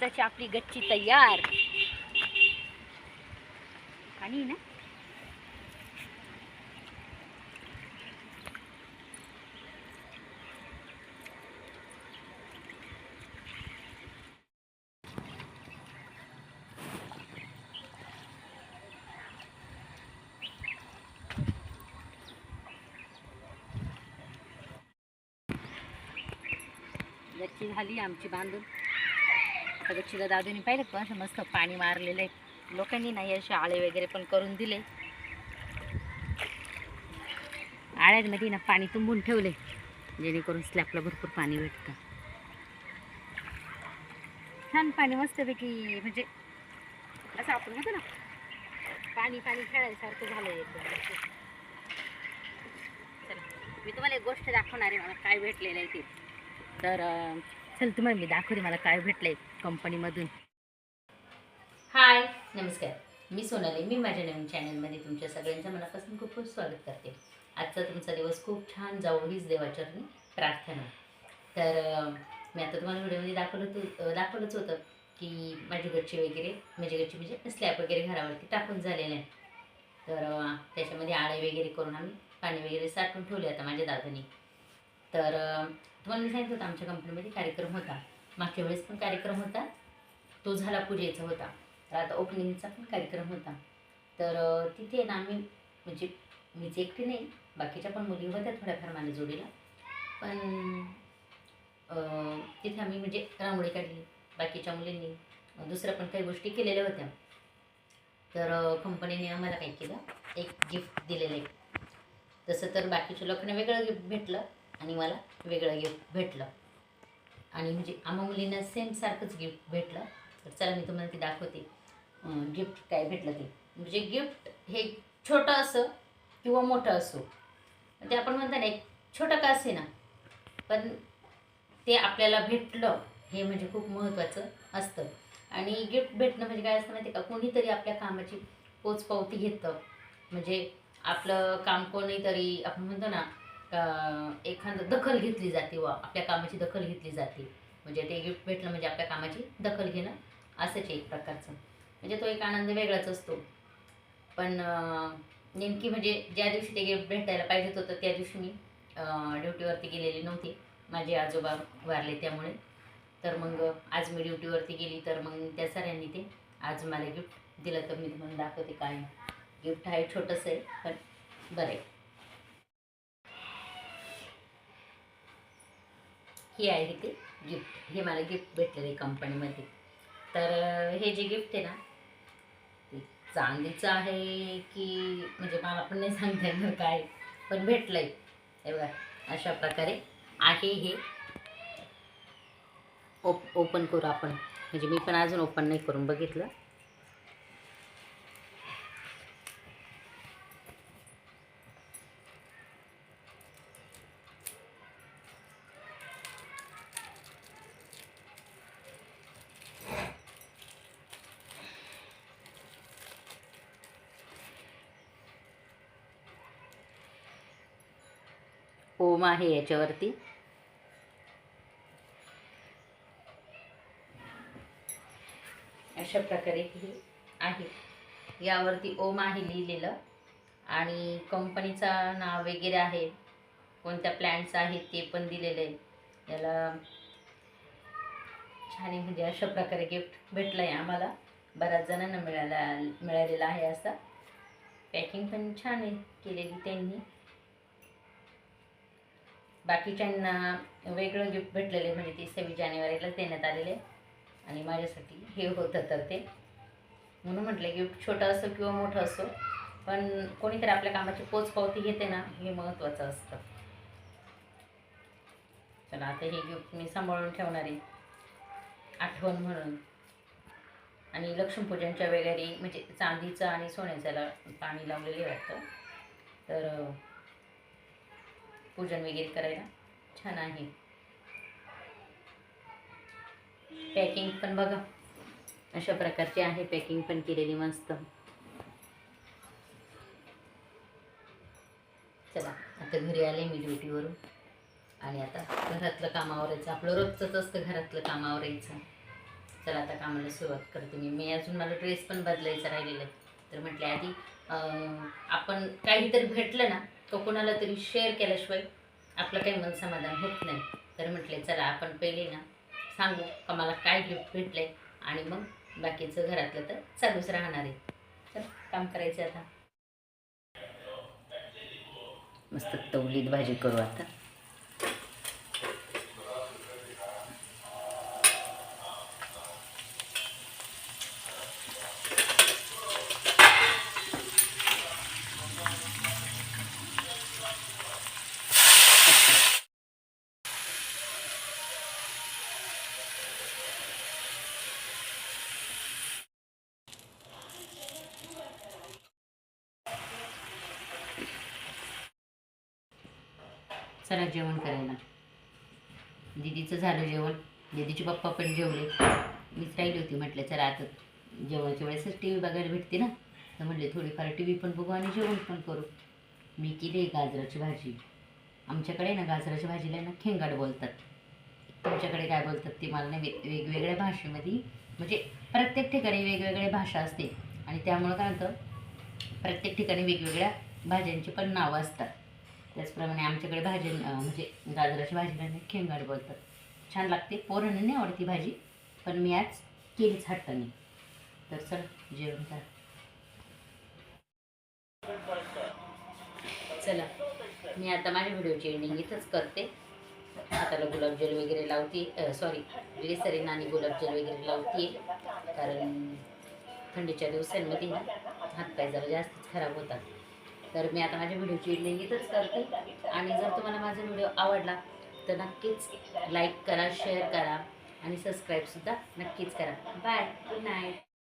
एकदाची आपली गच्ची तयार. आणि ना? गच्ची झाली आमची बांधून. आता गच्चीला दादूनी पाहिलं पण असं मस्त पाणी मारलेलं आहे लोकांनी नाही असे आळे वगैरे पण करून दिले. आळ्यांमध्ये ना पाणी तुंबून ठेवले जेणेकरून स्लॅपला भरपूर पाणी भेटतं. छान पाणी मस्तपैकी म्हणजे असं आपण म्हणतो ना पाणी पाणी खेळायसारखं झालं एकदम. मी तुम्हाला एक गोष्ट दाखवणार आहे मला काय भेटलेलं आहे ते. तर चल तुम्हाला मी दाखवते मला काय भेटलंय कंपनीमधून हाय नमस्कार. मी सोनाली मी माझ्या नवीन चॅनलमध्ये तुमच्या सगळ्यांचं मनापासून खूप खूप स्वागत करते. आजचा तुमचा दिवस खूप छान जाऊ हीच देवाचरणी प्रार्थना. तर मी आता तुम्हाला व्हिडिओमध्ये दाखवलं होतं दाखवलंच होतं की माझी गच्ची वगैरे माझी गच्ची म्हणजे स्लॅब वगैरे घरावरती टाकून झालेले आहे. तर त्याच्यामध्ये आळे वगैरे करून आम्ही पाणी वगैरे साठवून ठेवले आता माझ्या दादानी. तर तुम्हाला मी सांगितलं होतं आमच्या कंपनीमध्ये कार्यक्रम होता. मागच्या वेळेस पण कार्यक्रम होता. तो झाला पूजेचा होता. तर आता ओपनिंगचा पण कार्यक्रम होता. तर तिथे ना आम्ही म्हणजे मीच एकटी नाही बाकीच्या पण मुली होत्या थोड्याफार माझ्या जोडीला. पण तिथे आम्ही म्हणजे रांगोळी काढली बाकीच्या मुलींनी दुसऱ्या पण काही गोष्टी केलेल्या होत्या. तर कंपनीने आम्हाला काय केलं? एक गिफ्ट दिलेलं आहे. तसं तर बाकीच्या लोकांना वेगळं गिफ्ट भेटलं आणि मला वेगळं गिफ्ट भेटलं. आणि म्हणजे आम्हा मुलींना सेम सारखंच गिफ्ट भेटलं. तर चला मी तुम्हाला ते दाखवते. गिफ्ट काय भेटलं ते. म्हणजे गिफ्ट हे छोटं असं किंवा मोठं असो. ते आपण म्हणतो ना एक छोटं का असे ना. पण ते आपल्याला भेटलं हे म्हणजे खूप महत्त्वाचं असतं. आणि गिफ्ट भेटणं म्हणजे काय असतं माहिती आहे का? कोणीतरी आपल्या कामाची पोचपावती घेतं. म्हणजे आपलं काम कोणीतरी आपण म्हणतो ना एखादं दखल घेतली जाते वा आपल्या कामाची दखल घेतली जाते. म्हणजे ते गिफ्ट भेटलं म्हणजे आपल्या कामाची दखल घेणं असंच आहे एक प्रकारचं. म्हणजे तो एक आनंद वेगळाच असतो. पण नेमकी म्हणजे ज्या दिवशी ते गिफ्ट भेटायला पाहिजेत होतं त्या दिवशी मी ड्युटीवरती गेलेली नव्हती. माझे आजोबा वारले त्यामुळे. तर मग आज मी ड्युटीवरती गेली तर मग त्या सरांनी ते आज मला गिफ्ट दिलं. तर मी तुम्हाला दाखवते काय गिफ्ट आहे छोटंसं आहे पण बरं आहे. हे आहे ते गिफ्ट हे मला गिफ्ट भेटलेलं आहे कंपनीमध्ये तर हे जे गिफ्ट आहे ना ते चांदीचं आहे की म्हणजे मला पण नाही सांगता येणार काय पण भेटलं आहे हे बघा अशा प्रकारे आहे हे. ओप ओपन करू आपण. म्हणजे मी पण अजून ओपन नाही करून बघितलं. ओम आहे याच्यावरती. अशा प्रकारे हे आहे. यावरती ओम आहे लिहिलेलं. आणि कंपनीचं नाव वगैरे आहे. कोणत्या प्लॅन्स आहेत ते पण दिलेलं आहे. याला छान आहे. म्हणजे अशा प्रकारे गिफ्ट भेटलं आहे आम्हाला. बऱ्याच जणांना मिळाला मिळालेलं आहे असं. पॅकिंग पण छान आहे केलेली त्यांनी. बाकीच्यांना वेगळं गिफ्ट भेटलेले म्हणजे ती सव्वीस जानेवारीलाच देण्यात आलेले. आणि माझ्यासाठी हे होतं तर ते. म्हणून म्हटलं गिफ्ट छोटं असो किंवा मोठं असो पण कोणीतरी आपल्या कामाची पोचपावती घेते ना हे महत्त्वाचं असतं. चला आता हे गिफ्ट मी सांभाळून ठेवणार आहे. आठवण म्हणून. आणि लक्ष्मीपूजनच्या वगैरे म्हणजे चांदीचं आणि सोन्याच्याला पाणी लावलेले वाटतं. तर पूजन वगैरे करायला. छान आहे. पॅकिंग पण बघा. अशा प्रकारची आहे पॅकिंग पण केलेली मस्त. चला आता घरी आले मी ड्युटीवरून आणि आता घरातलं कामावर यायचं आपलं रोजचंच असतं घरातलं कामावर यायचं चला आता कामाला सुरुवात करते मी. मी अजून मला ड्रेस पण बदलायचा राहिलेला तर म्हटले आधी आपण काहीतरी भेटलं ना तो कोणाला तरी शेअर केल्याशिवाय आपलं काही मन समाधान होत नाही. तर म्हटले चला आपण पहिले ना सांगू का मला काय गिफ्ट भेटलंय आणि मग बाकीचं घरातलं तर चालूच राहणार आहे. चल काम करायचं आता. मस्त तवलीत भाजी करू आता. चला जेवण करायला. दिदीचं झालं जेवण. दिदीचे पप्पा पण जेवले. मीच राहिली होती म्हटलं चला आता जेवणाच्या वेळेसच टी व्ही बघायला भेटते ना. तर म्हटले थोडीफार टी व्ही पण बघू आणि जेवण पण करू. मी केली गाजराची भाजी. आमच्याकडे ना गाजराच्या भाजीला ना खेंगाड बोलतात. तुमच्याकडे काय बोलतात ते मला नाही वेगवेगळ्या भाषेमध्ये म्हणजे प्रत्येक ठिकाणी वेगवेगळ्या भाषा असते. आणि त्यामुळं काय होतं प्रत्येक ठिकाणी वेगवेगळ्या भाज्यांची पण नावं असतात. त्याचप्रमाणे आमच्याकडे भाजी म्हणजे गाजराची भाजीला नाही खेंगाड बोलतात. छान लागते. पोरांना नाही आवडती भाजी पण मी आज केलीच हट्टाने तर चल जेवण करा. चला मी आता माझ्या व्हिडिओची एंडिंग इथंच करते. हाताला गुलाबजल वगैरे लावते सॉरी ग्लिसरीन आणि गुलाबजल वगैरे लावते. कारण थंडीच्या दिवसांमध्ये ना हातपाय जरा जास्तच खराब होतात. तर मी आता माझ्या व्हिडिओची एंडिंग इथंच करते. आणि जर तुम्हाला माझा व्हिडिओ आवडला तर नक्कीच लाईक करा शेअर करा आणि सबस्क्राईबसुद्धा नक्कीच करा. Bye good night